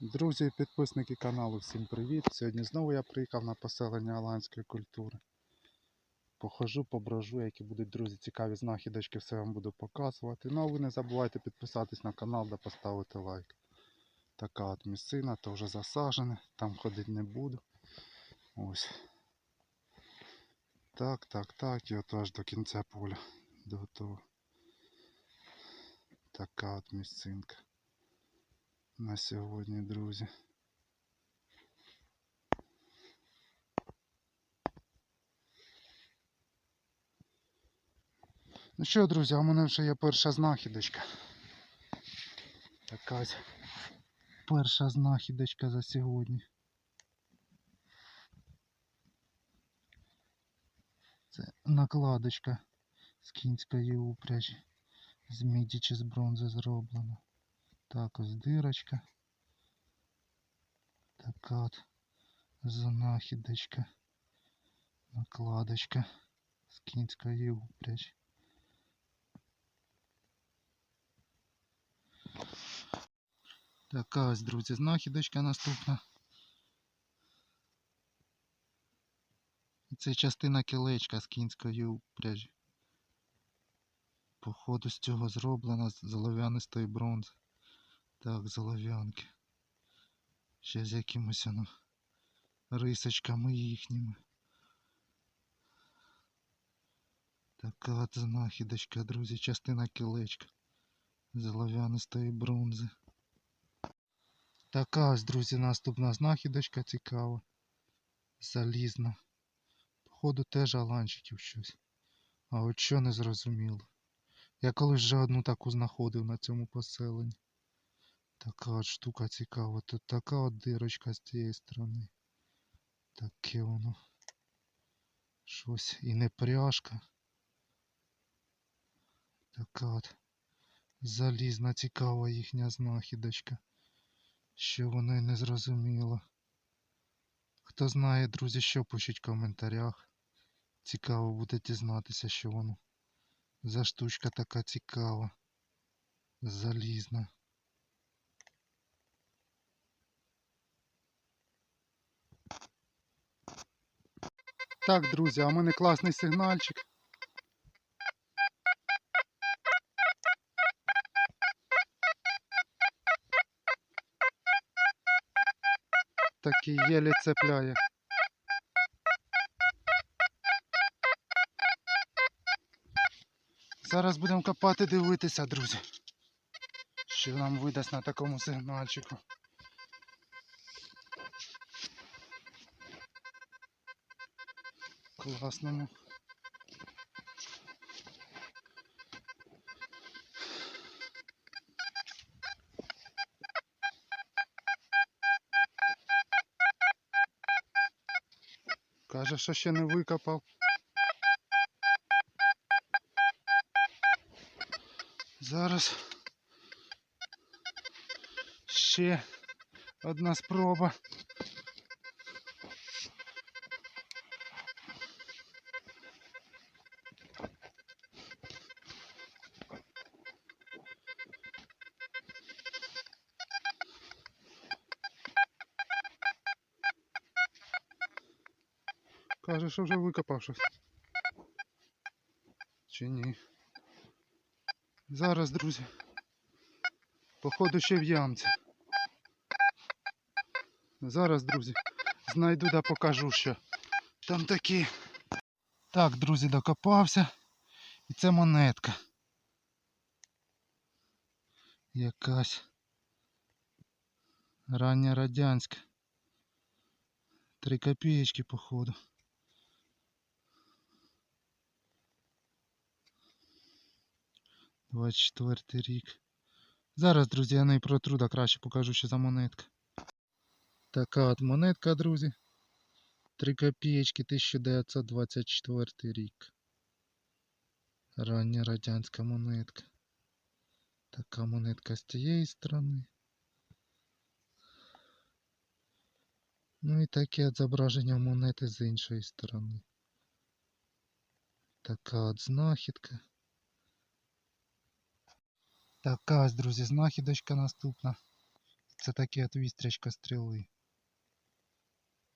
Друзі і підписники каналу, всім привіт! Сьогодні знову я приїхав на поселення аланської культури. Похожу, поброжу, які будуть друзі цікаві знахідочки, все вам буду показувати. Ну а ви не забувайте підписатись на канал та поставити лайк. Така от місцина, то вже засажене, там ходити не буду. Ось. Так, так, так, і от аж до кінця поля. До того. Така от місцинка на сьогодні, друзі. Ну що, друзі, а в мене вже є перша знахідочка. Така перша знахідочка за сьогодні. Це накладочка з кінської упряжі. З міді чи з бронзи зроблена. Так, ось дирочка. Така от знахідочка. Накладочка з кінської упряжі. Така ось, друзі, знахідочка наступна. Це частина кілечка з кінської упряжі. Походу з цього зроблена з золов'янистої бронзи. Так, золов'янки. Ще з якимось воно рисочками їхніми. Така знахідочка, друзі, частина кілечка золов'янистої бронзи. Така ось, друзі, наступна знахідочка цікава. Залізна. Походу теж аланчиків щось. А от що не зрозуміло. Я колись вже одну таку знаходив на цьому поселенні. Така от штука цікава. Тут така от дирочка з цієї сторони. Таке воно. Щось і не пряжка. Така от залізна цікава їхня знахідочка. Що воно й не зрозуміло. Хто знає, друзі, що пишіть в коментарях. Цікаво буде дізнатися, що воно за штучка така цікава. Залізна. Так, друзі, а в мене класний сигнальчик. Такий єлі цепляє. Зараз будемо копати дивитися, друзі. Що нам видасть на такому сигнальчику. Класному. Каже, що ще не викопав. Зараз ще одна спроба. Що вже викопав щось. Чи ні? Зараз, друзі. Походу ще в ямці. Зараз, друзі, знайду да покажу, що там такі. Так, друзі, докопався. І це монетка. Якась рання радянська. Три копієчки, походу. Двадцять четвертий рік. Зараз, друзі, я не протру, да краще покажу, що за монетка. Така от монетка, друзі. 3 копієчки 1924 рік. Рання радянська монетка. Така монетка з цієї сторони. Ну і таке от зображення монети з іншої сторони. Така от знахідка. Така ось, друзі, знахідочка наступна. Це таке от вістрячка стріли.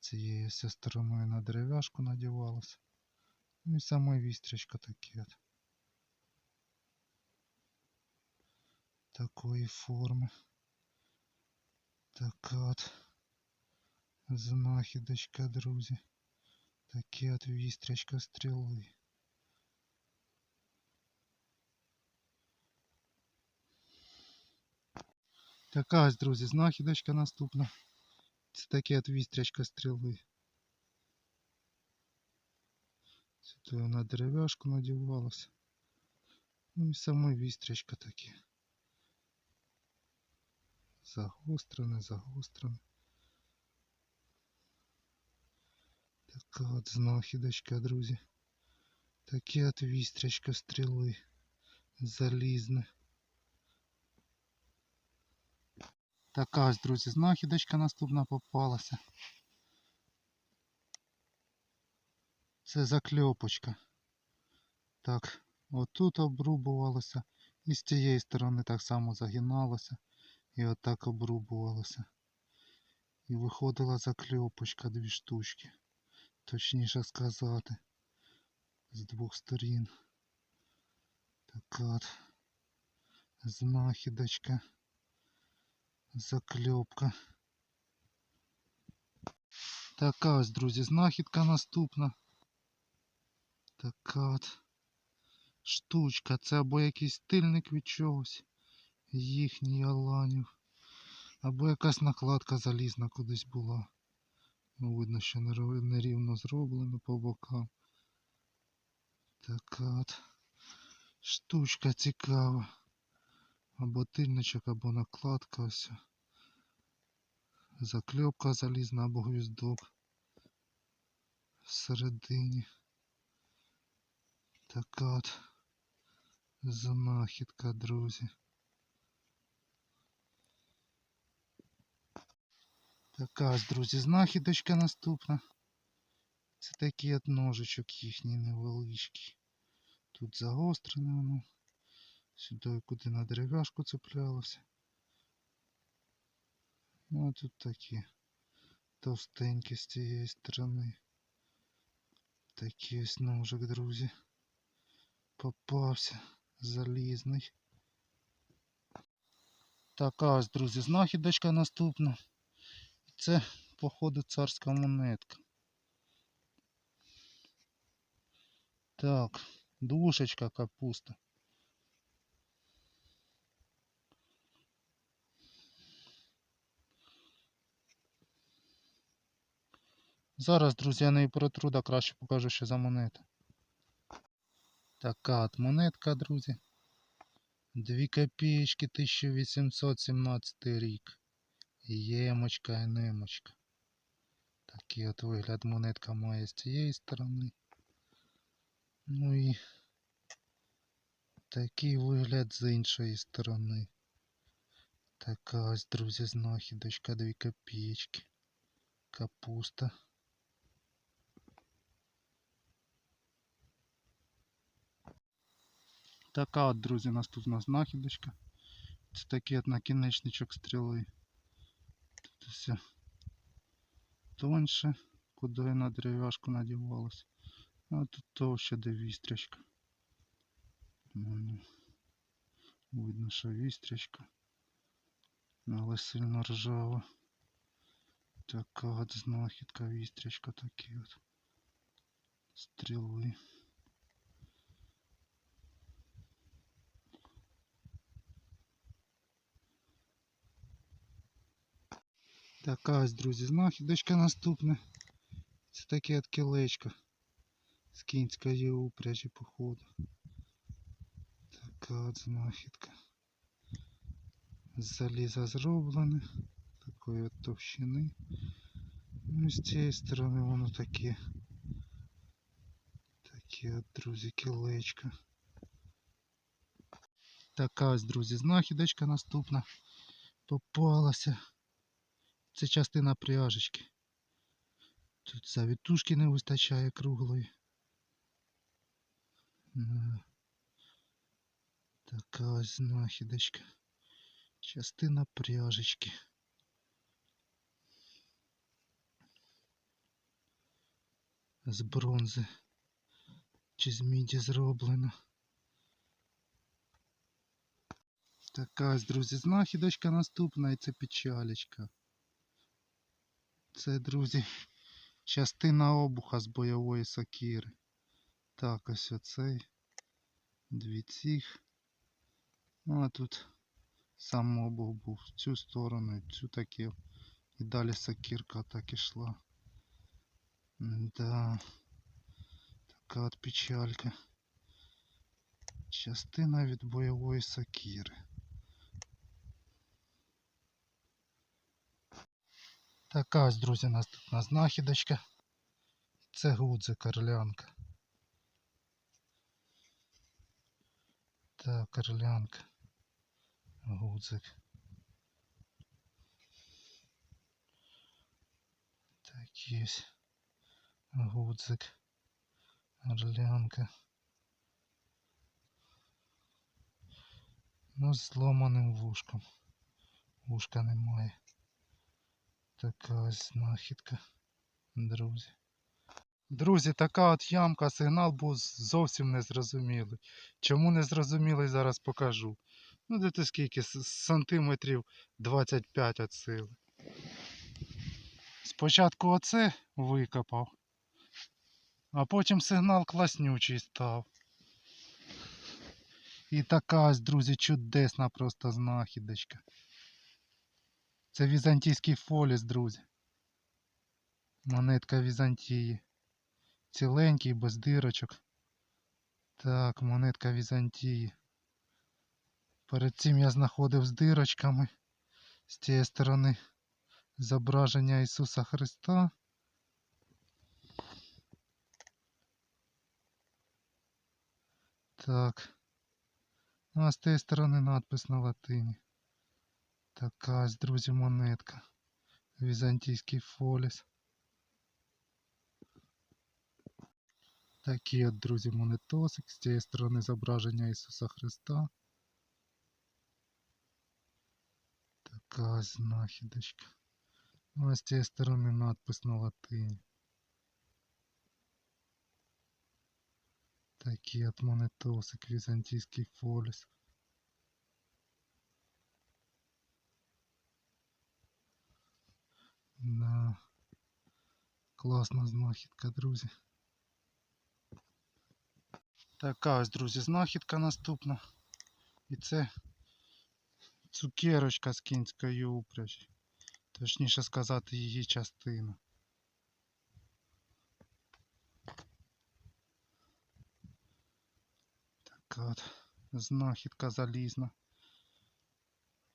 Цією ось стороною на дерев'яшку надівалося. Ну і саме вістрячка таке от. Такої форми. Така от знахідочка, друзі. Таке от вістрячка стріли. Така ось, друзі, знахідочка наступна. Це таке от вістрячка стріли. Сюди на дерев'яшку надівалося. Ну і саме вістрячка таке. Загострене, загострене. Така от знахідочка, друзі. Таке от вістрячка стріли. Залізне. Така ось, друзі, знахідочка наступна попалася. Це закльопочка. Так, отут обрубувалося. І з цієї сторони так само загиналося. І отак обрубувалося. І виходила закльопочка дві штучки. Точніше сказати. З двох сторін. Така от знахідочка. Закльопка. Така ось, друзі, знахідка наступна. Така от штучка. Це або якийсь тильник від чогось. Їхній аланів. Або якась накладка залізна кудись була. Ну, видно, що нерівно зроблено по бокам. Така от штучка цікава. Або тильничок, або накладка ось. Закльопка залізна або гвіздок. Всередині. Така от знахідка, друзі. Така ось, друзі, знахідочка наступна. Це такий от ножичок їхній невеличкий. Тут загострене воно. Сюди куди на дерев'яшку цеплялося. Ну а тут такі товстенькі з цієї сторони. Такий ось ножик, друзі. Попався залізний. Така ось, друзі, знахідочка наступна. Це, походу, царська монетка. Так, душечка капуста. Зараз, друзі, я не протру, да краще покажу, що за монета. Така от монетка, друзі. Дві копієчки 1817 рік. Ємочка і немочка. Такий от вигляд монетка має з цієї сторони. Ну і такий вигляд з іншої сторони. Така ось, друзі, знахідочка, дві копієчки. Капуста. Така от, друзі, наступна знахідочка. Це такий от накінечничок стріли. Тут все тоньше, куди на дерев'яшку надівалось. А тут товще де вістрячка. Ну, Видно, що вістрячка. Але сильно ржава. Така от знахідка вістрячка такі от. Стріли. Така ось, друзі, знахідочка наступна. Це таке от кілечко з кінської упряжі, походу. Така от знахідка. З заліза зроблене. Такої от товщини. Ну з цієї сторони воно таке. Таке от, друзі, кілечко. Така ось, друзі, знахідочка наступна. Попалася. Це частина пряжечки. Тут завітушки не вистачає круглої. Е, така ось знахідочка. Частина пряжечки. З бронзи. Чи з міді зроблено. Така ось, друзі, знахідочка наступна і це печалечка. Це, друзі, частина обуха з бойової сокири. Так, ось оцей. Дві цих. Ну а тут сам обух був в цю сторону, цю таке. І далі сокирка так ішла. Да. Така от печалька. Частина від бойової сокири. Така ось, друзі, наступна знахідочка. Це гудзик орлянка. Так, орлянка. Гудзик. Так ось. Гудзик. Орлянка. Ну, з зломаним вушком. Вушка немає. Така знахідка, друзі. Друзі, така от ямка, сигнал був зовсім незрозумілий. Чому незрозумілий, зараз покажу. Ну, де ти скільки? Сантиметрів 25 від сили. Спочатку оце викопав, а потім сигнал класнючий став. І така ось, друзі, чудесна просто знахідочка. Це візантійський фоліс, друзі. Монетка Візантії. Ціленький, без дирочок. Так, монетка Візантії. Перед цим я знаходив з дирочками. З цієї сторони зображення Ісуса Христа. Так. Ну а з тієї сторони надпис на латині. Така ось, друзі, монетка. Візантійський фоліс. Такий от, друзі, монетосик. З цієї сторони зображення Ісуса Христа. Така знахідочка. Ну, а з цієї сторони надпис на латині. Такий от монетосик, візантійський фоліс. Да. Класна знахідка, друзі. Така ось, друзі, знахідка наступна. І це цукерочка з кінської упряжі. Точніше сказати, її частина. Така от знахідка залізна.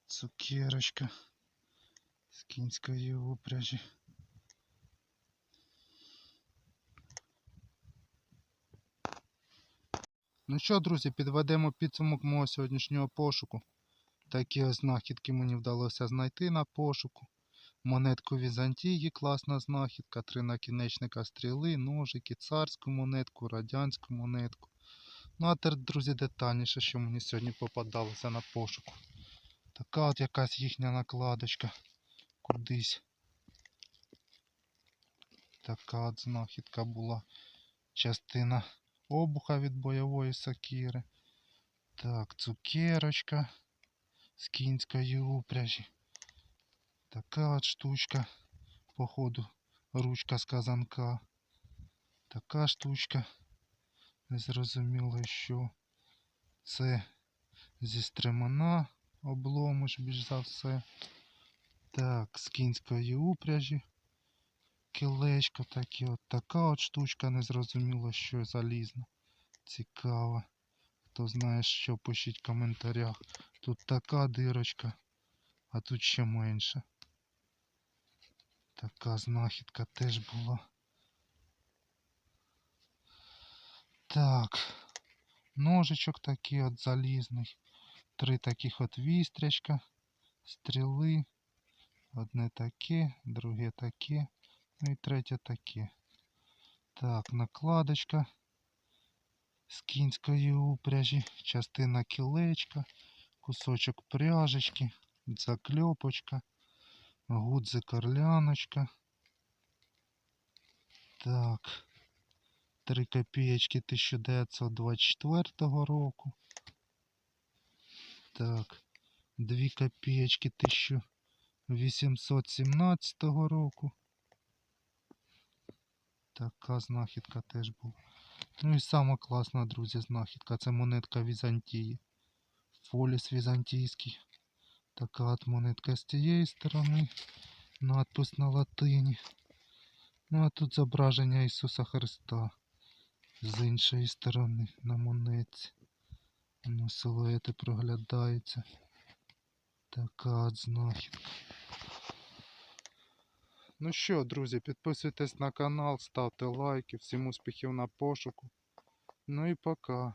Цукерочка з кінської упряжі. Ну що, друзі, підведемо підсумок мого сьогоднішнього пошуку. Такі ось знахідки мені вдалося знайти на пошуку. Монетку Візантії, класна знахідка, три накінечника стріли, ножики, царську монетку, радянську монетку. Ну а тепер, друзі, детальніше, що мені сьогодні попадалося на пошуку. Така от якась їхня накладочка кудись. Така от знахідка була. Частина обуха від бойової сокири. Так, цукерочка з кінської упряжі. Така от штучка, походу, ручка з казанка. Така штучка. Незрозуміло, що це зі стремена обломиш більш за все. Так, з кінської упряжі. Кілечко таке от така от штучка, незрозуміло, що залізна. Цікаво. Хто знає, що пишіть в коментарях. Тут така дирочка, а тут ще менше. Така знахідка теж була. Так. Ножичок такий от залізний. Три таких от вістрячка, стріли. Одне таке, друге таке. Ну і третє таке. Так, накладочка з кінської упряжі, частина кілечка, кусочок пряжечки, закльопочка, гудзик орляночка. Так, 3 копієчки 1924 року. Так. 2 копієчки 1817 року. Така знахідка теж була. Ну і сама класна, друзі, знахідка. Це монетка Візантії. Фоліс візантійський. Така от монетка з цієї сторони. Надпис на латині. Ну а тут зображення Ісуса Христа. З іншої сторони на монетці. Ну, силуети проглядаються. Така от знахідка. Ну що, друзі, підписуйтесь на канал, ставте лайки. Всім успіхів на пошуку. Ну і пока.